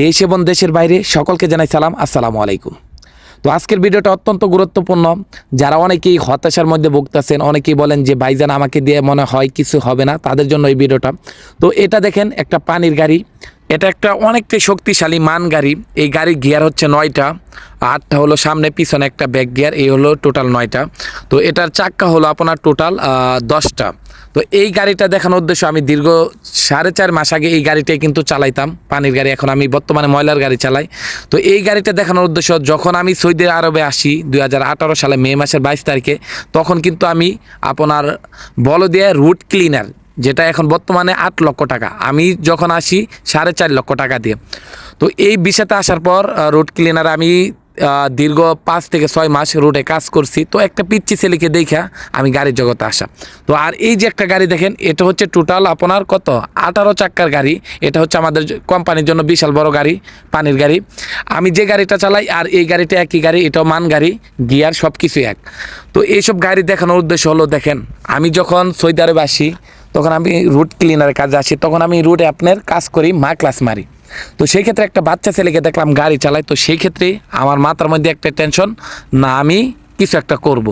দেশ এবং দেশের বাইরে সকলকে জানাই সালাম, আসসালামু আলাইকুম। তো আজকের ভিডিওটা অত্যন্ত গুরুত্বপূর্ণ। যারা অনেকেই হতাশার মধ্যে ভুগতেছেন, অনেকেই বলেন যে, ভাইজান, আমাকে দিয়ে মনে হয় কিছু হবে না তাদের জন্য এই ভিডিওটা। তো এটা দেখেন একটা পানির গাড়ি। এটা একটা অনেকটাই শক্তিশালী মান গাড়ি। এই গাড়ির গিয়ার হচ্ছে নয়টা, আটটা হলো সামনে, পিছনে একটা ব্যাক গিয়ার, এই হলো টোটাল নয়টা। তো এটার চাক্কা হলো আপনার টোটাল দশটা। তো এই গাড়িটা দেখানোর উদ্দেশ্য আমি দীর্ঘ সাড়ে চার মাস আগে এই গাড়িটাই কিন্তু চালাইতাম, পানির গাড়ি। এখন আমি বর্তমানে ময়লার গাড়ি চালাই। তো এই গাড়িটা দেখানোর উদ্দেশ্য, যখন আমি সৌদি আরবে আসি দু হাজার আঠারো সালে মে মাসের বাইশ তারিখে, তখন কিন্তু আমি আপনার বলদিয়া রুট ক্লিনার যেটা এখন বর্তমানে আট লক্ষ টাকা। আমি যখন আসি, সাড়ে চার লক্ষ টাকা দিয়ে। তো এই বিষয়তে আসার পর রুট ক্লিনার আমি দীর্ঘ পাঁচ থেকে ছয় মাস রোডে কাজ করছি। তো একটা পিচ্ছি ছেলেকে দেখা আমি গাড়ির জগতে আসা। তো আর এই যে একটা গাড়ি দেখেন, এটা হচ্ছে টোটাল আপনার কত? আঠারো চাক্কার গাড়ি। এটা হচ্ছে আমাদের কোম্পানির জন্য বিশাল বড় গাড়ি, পানির গাড়ি। আমি যে গাড়িটা চালাই, আর এই গাড়িটা একই গাড়ি, এটাও মান গাড়ি, গিয়ার সব কিছু এক। তো এইসব গাড়ি দেখানোর উদ্দেশ্য হলো, দেখেন, আমি যখন সৈদারে আসি তখন আমি রুট ক্লিনারের কাজে আসি, তখন আমি রুটে আপনার কাজ করি, মা ক্লাস মারি। তো সেই ক্ষেত্রে একটা বাচ্চা ছেলেকে দেখলাম গাড়ি চালায়, তো সেই ক্ষেত্রে আমার মাথার মধ্যে একটা টেনশন না আমি কিছু একটা করব।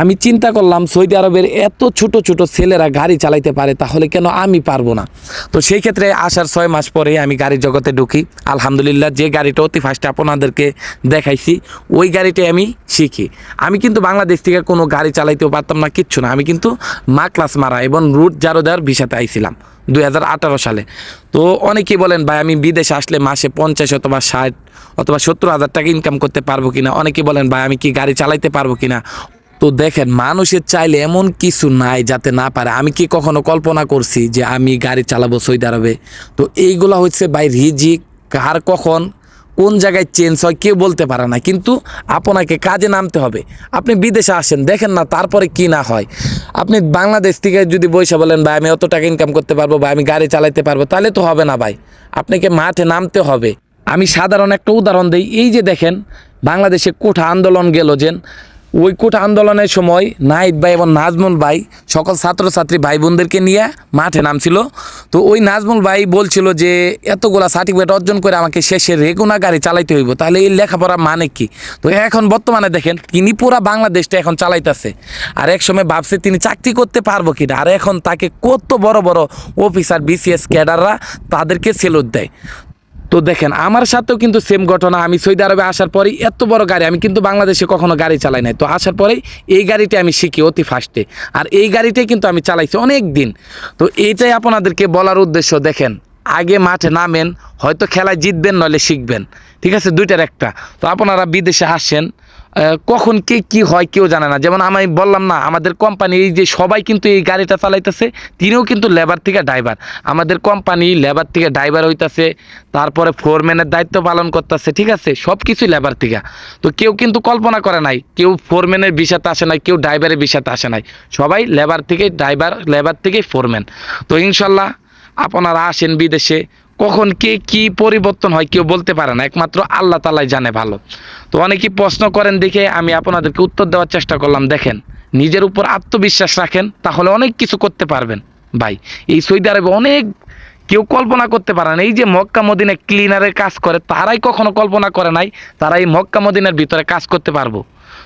আমি চিন্তা করলাম, সৌদি আরবের এত ছোট ছোট ছেলেরা গাড়ি চালাইতে পারে, তাহলে কেন আমি পারব না? তো সেই ক্ষেত্রে আসার ছয় মাস পরে আমি গাড়ির জগতে ঢুকি। আলহামদুলিল্লাহ, যে গাড়িটা অতি ফার্স্টে আপনাদেরকে দেখাইছি, ওই গাড়িটাই আমি শিখি। আমি কিন্তু বাংলাদেশ থেকে কোনো গাড়ি চালাইতেও পারতাম না, কিচ্ছু না। আমি কিন্তু মা ক্লাস মারা এবং রুট জারো দেওয়ার ভিসাতে আইছিলাম। দুই হাজার আঠারো সালে। তো অনেকেই বলেন, ভাই, আমি বিদেশে আসলে মাসে পঞ্চাশ অথবা ষাট অথবা সত্তর হাজার টাকা ইনকাম করতে পারব কিনা? অনেকেই বলেন, ভাই, আমি কি গাড়ি চালাইতে পারব কিনা? তো দেখেন, মানুষের চাইলে এমন কিছু নাই যাতে না পারে। আমি কি কখনো কল্পনা করছি যে আমি গাড়ি চালাবো সৌদি আরবে? তো এইগুলো হচ্ছে, ভাই, রিজিক। কার কখন? কোন জায়গায় চেঞ্জ হয় কেউ বলতে পারে না। কিন্তু আপনাকে কাজে নামতে হবে। আপনি বিদেশে আসেন, দেখেন না তারপরে কি না হয়। আপনি বাংলাদেশ থেকে যদি বসে বলেন, ভাই, আমি অত টাকা ইনকাম করতে পারব বা আমি গাড়ি চালাতে পারব, তাহলে তো হবে না ভাই। আপনাকে মাঠে নামতে হবে। আমি সাধারণ একটা উদাহরণ দিই। এই যে দেখেন, বাংলাদেশে কোঠা আন্দোলন গেল যেন ওই কোটা আন্দোলনের সময় নাহিদ ভাই এবং নাজমুল ভাই সকল ছাত্রছাত্রী ভাই বোনদেরকে নিয়ে মাঠে নামছিল। তো ওই নাজমুল ভাই বলছিল যে, এতগুলা সার্টিফিকেট অর্জন করে আমাকে শেষে রেগুনা গাড়ি চালাইতে হইব, তাহলে এই লেখাপড়া মানে কি? তো এখন বর্তমানে দেখেন, তিনি পুরা বাংলাদেশটা এখন চালাইতেছে। আর এক সময় ভাবছে তিনি চাকরি করতে পারব কিনা, আর এখন তাকে কত বড় বড় অফিসার বিসিএস ক্যাডাররা তাদেরকে সেলুট দেয়। তো দেখেন, আমার সাথেও কিন্তু সেম ঘটনা। আমি সৌদি আরবে আসার পরেই এত বড় গাড়ি, আমি কিন্তু বাংলাদেশে কখনো গাড়ি চালাই নাই। তো আসার পরেই এই গাড়িটা আমি শিখি অতি ফার্স্টে আর এই গাড়িটাই কিন্তু আমি চালাইছি অনেক দিন। তো এইটাই আপনাদেরকে বলার উদ্দেশ্য, দেখেন, আগে মাঠে নামেন, হয়তো খেলায় জিতবেন নলে শিখবেন। ঠিক আছে? দুইটার একটা। তো আপনারা বিদেশে আসেন কখন কে কি হয় কেউ জানে না। যেমন আমি বললাম না, আমাদের কোম্পানি এই যে সবাই কিন্তু এই গাড়িটা চালাইতেছে, তিনিও কিন্তু লেবার থেকে ড্রাইভার আমাদের কোম্পানি লেবার থেকে ড্রাইভার হইতাছে, তারপরে ফোরম্যানের দায়িত্ব পালন করতেছে, ঠিক আছে? সব কিছুই লেবার থেকে। তো কেউ কিন্তু কল্পনা করে নাই, কেউ ফোরম্যানের বিষয়তে আসে নাই, কেউ ড্রাইভারের বিষয়তে আসে নাই। সবাই লেবার থেকে ড্রাইভার লেবার থেকে ফোরম্যান তো ইনশাল্লাহ আপনারা আসেন বিদেশে কখন কে কি পরিবর্তন হয় কেউ বলতে পারে না। একমাত্র আল্লাহ তালাই জানে ভালো। তো অনেকেই প্রশ্ন করেন, দেখে আমি আপনাদেরকে উত্তর দেওয়ার চেষ্টা করলাম, দেখেন, নিজের উপর আত্মবিশ্বাস রাখেন, তাহলে অনেক কিছু করতে পারবেন। ভাই, এই সৌদি আরবে অনেক কেউ কল্পনা করতে পারে না। এই যে মক্কা মদিনে ক্লিনারের কাজ করে, তারাই কখনো কল্পনা করে নাই, তারা এই মক্কা, মদিনার ভিতরে কাজ করতে পারব।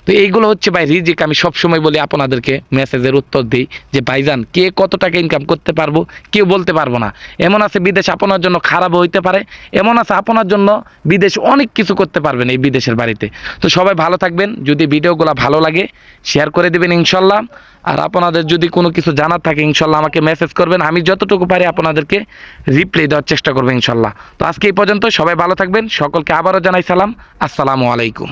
তো এইগুলো হচ্ছে ভাই রিজিক। আমি সবসময় বলি আপনাদেরকে মেসেজের উত্তর দিই যে, ভাইজান, কে কত টাকা ইনকাম করতে পারব? কেউ বলতে পারব না। এমন আছে বিদেশ আপনার জন্য খারাপ হইতে পারে। এমন আছে আপনার জন্য বিদেশ অনেক কিছু করতে পারবেন এই বিদেশের বাড়িতে। তো সবাই ভালো থাকবেন। যদি ভিডিওগুলো ভালো লাগে শেয়ার করে দেবেন ইনশাল্লাহ। আর আপনাদের যদি কোনো কিছু জানার থাকে, ইনশাল্লাহ আমাকে মেসেজ করবেন। আমি যতটুকু পারি আপনাদেরকে রিপ্লাই দেওয়ার চেষ্টা করব ইনশাল্লাহ। তো আজকে এই পর্যন্ত সবাই ভালো থাকবেন। সকলকে আবারও জানাই সালাম। আসসালামু আলাইকুম।